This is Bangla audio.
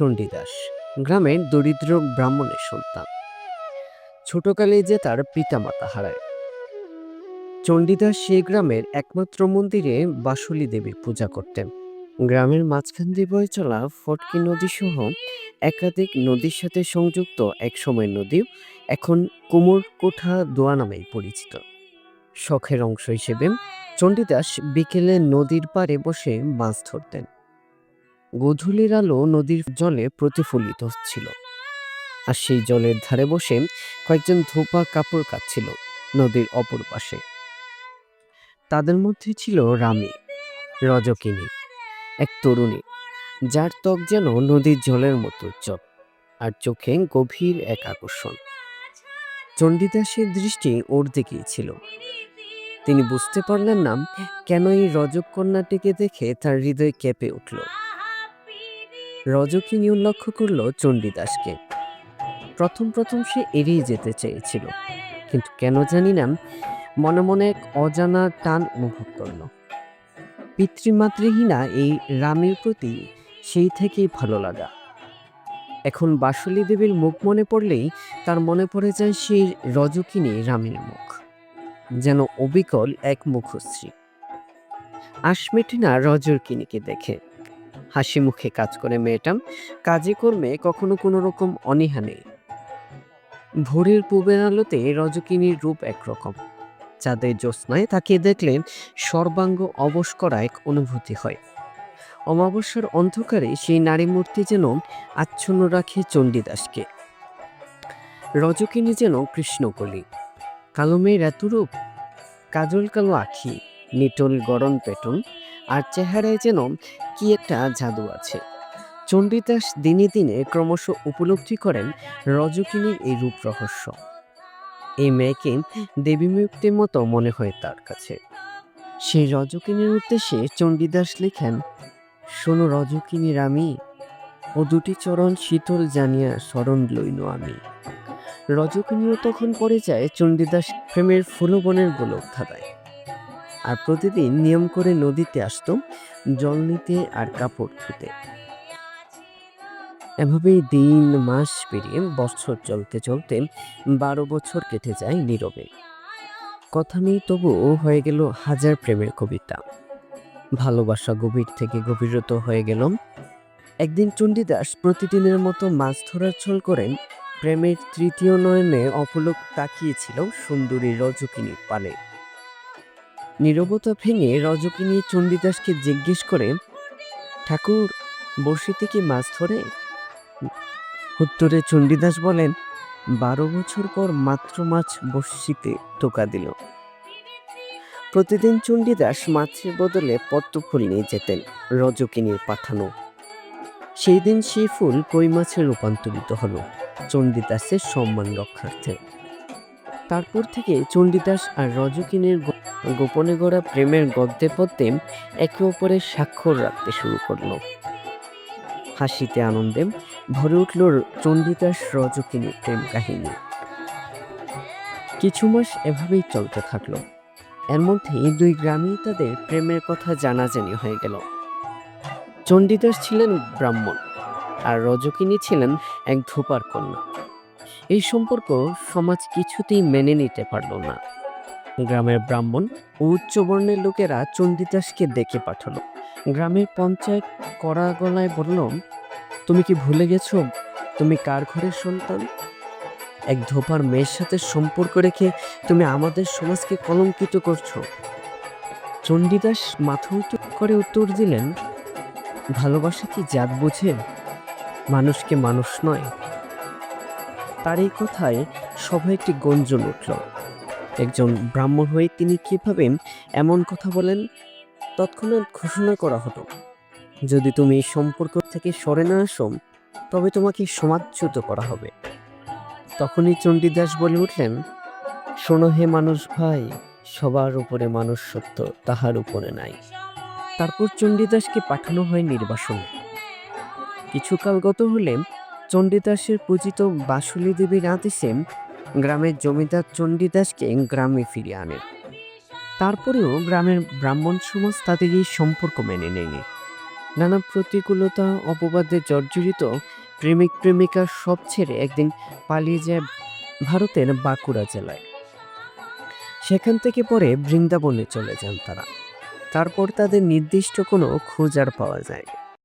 চণ্ডীদাস গ্রামের দরিদ্র ব্রাহ্মণের সন্তান। ছোটকালে যে তার পিতামাতা হারায়। চণ্ডীদাস সেই গ্রামের একমাত্র মন্দিরে বাসুলি দেবীর পূজা করতেন। গ্রামের মাঝখান দিয়ে বয়ে চলা ফটকি নদী সহ একাধিক নদীর সাথে সংযুক্ত এক সময়ের নদী এখন কুমোর কোঠা দোয়া নামেই পরিচিত। শখের অংশ হিসেবে চণ্ডীদাস বিকেলে নদীর পাড়ে বসে মাছ ধরতেন। গধূলির আলো নদীর জলে প্রতিফলিত হচ্ছিল আর সেই জলের ধারে বসে কয়েকজন ধোপা কাপড় কাচ্ছিল নদীর অপর পাশে। তাদের মধ্যে ছিল রানী রজকিনী, এক তরুণী, যার ত্বক যেন নদীর জলের মতো উজ্জ্বল আর চোখে গভীর এক আকর্ষণ। চণ্ডীদাসের দৃষ্টি ওর দিকেই ছিল। তিনি বুঝতে পারলেন না কেন এই রজক কন্যাটিকে দেখে তার হৃদয় কেঁপে উঠল। রজকিনীও লক্ষ্য করল চণ্ডীদাসকে। প্রথম প্রথম সে এড়িয়ে যেতে চেয়েছিল। কিন্তু কেন জানি না, মনে মনে এক অজানা টান অনুভব করল। পিতৃমাতৃহীনা এই রামের প্রতি সেই থেকেই ভালো লাগা। এখন বাসুলি দেবীর মুখ মনে পড়লেই তার মনে পড়ে যায় সেই রজকিনী রামের মুখ, যেন অবিকল এক মুখশ্রী। আশ মেটে না রজকিনীকে দেখে। হাসি মুখে কাজ করে মেয়েটা। কাজে কর্মে কখনো কোনো রকম অনীহা নেই। ভোরের পূবের আলোতে রজকিনীর রূপ একরকম। চাঁদের জ্যোৎস্নায় তাকে দেখলেন সর্বাঙ্গ অবশ করা এক অনুভূতি হয়। অমাবস্যার অন্ধকারে সেই নারী মূর্তি যেন আচ্ছন্ন রাখে চণ্ডীদাসকে। রজকিনী যেন কৃষ্ণকলি। কালো মেয়ের এত রূপ কাজল কালো আখি, নিটল গরম পেটন আর চেহারায় যেন কি একটা জাদু আছে। চণ্ডীদাস দিনে দিনে ক্রমশ উপলব্ধি করেন রজকিনীর এই রূপ রহস্য। এই মেয়েকে দেবী মুক্তির মতো মনে হয় তার কাছে। সেই রজকিনীর উদ্দেশ্যে চণ্ডীদাস লেখেন, শোনো রজকিনীর আমি ও দুটি চরণ শীতল জানিয়া স্মরণ লইল আমি। রজকিনীও তখন পড়ে যায় চণ্ডীদাস প্রেমের ফুলবনের গোলক ধাঁধায়। আর প্রতিদিন নিয়ম করে নদীতে আসতো জল নিতে আর কাপড় ধুতে। এভাবেই দিন, মাস পেরিয়ে বছর চলতে চলতে বারো বছর কেটে যায় নীরবে। কথা নেই তবুও হয়ে গেল হাজার প্রেমের কবিতা। ভালোবাসা গভীর থেকে গভীরত হয়ে গেল। একদিন চণ্ডীদাস প্রতিদিনের মতো মাছ ধরার ছল করেন প্রেমের তৃতীয় নয়নে অপলক তাকিয়েছিল সুন্দরী রজকিনীর পানে নীরবতা ভেঙে রজকিনী চণ্ডীদাসকে জিজ্ঞেস করে, ঠাকুর বড়শিতে কি মাছ ধরে? উত্তরে চণ্ডীদাস বলেন, বারো বছর পর মাত্র মাছ বড়শিতে টোকা দিল। প্রতিদিন চণ্ডীদাস মাছের বদলে পদ্ম ফুল নিয়ে যেতেন রজকিনীর পাঠানো। সেই দিন সেই ফুল কই মাছে রূপান্তরিত হলো চণ্ডীদাসের সম্মান রক্ষার্থে। তারপর থেকে চণ্ডীদাস আর রজকিনীর গোপনে গড়া প্রেমের গদ্যে পদ্যে একে অপরের স্বাক্ষর রাখতে শুরু করল। হাসিতে আনন্দে ভরে উঠল চণ্ডীদাস রজকিনীর প্রেম কাহিনী। কিছু মাস এভাবেই চলতে থাকল। এর মধ্যেই দুই গ্রামেই তাদের প্রেমের কথা জানাজানি হয়ে গেল। চণ্ডীদাস ছিলেন ব্রাহ্মণ আর রজকিনী ছিলেন এক ধূপার কন্যা। এই সম্পর্ক সমাজ কিছুতেই মেনে নিতে পারল না। গ্রামের ব্রাহ্মণ ও উচ্চ বর্ণের লোকেরা চণ্ডীদাসকে ডেকে পাঠালো। গ্রামের পঞ্চায়েত কড়া গলায় বলল, তুমি কি ভুলে গেছো? তুমি কার ঘরের সন্তান? এক ধোপার মেয়ের সাথে সম্পর্ক রেখে তুমি আমাদের সমাজকে কলঙ্কিত করছ। চণ্ডীদাস মাথা উঁচু করে উত্তর দিলেন, ভালোবাসা কি জাত বোঝে? মানুষকে মানুষ নয়? তার এই কথায় সবাই একটি গঞ্জন উঠল। একজন ব্রাহ্মণ হয়ে তিনি কীভাবে এমন কথা বলেন? তৎক্ষণাৎ ঘোষণা করা হতো যদি তুমি সম্পর্ক থেকে সরে না আসো, তবে তোমাকে সমাজচ্যুত করা হবে। তখনই চণ্ডীদাস বলে উঠলেন, শোনো হে মানুষ ভাই, সবার উপরে মানুষ সত্য তাহার উপরে নাই। তারপর চণ্ডীদাসকে পাঠানো হয় নির্বাসনে। কিছুকাল গত হলে চণ্ডীদাসের পূজিত বাসুলি দেবী রাঁধিসেন গ্রামের জমিদার চণ্ডীদাসকে গ্রামে ফিরিয়ে আনে। তারপরেও গ্রামের ব্রাহ্মণ সমাজ তাদের এই সম্পর্ক মেনে নেয়নি। নানা প্রতিকূলতা, অপবাদে জর্জরিত প্রেমিক প্রেমিকা সব ছেড়ে একদিন পালিয়ে যায় ভারতের বাঁকুড়া জেলায়। সেখান থেকে পরে বৃন্দাবনে চলে যান তারা। তারপর তাদের নির্দিষ্ট কোনো খোঁজ আর পাওয়া যায়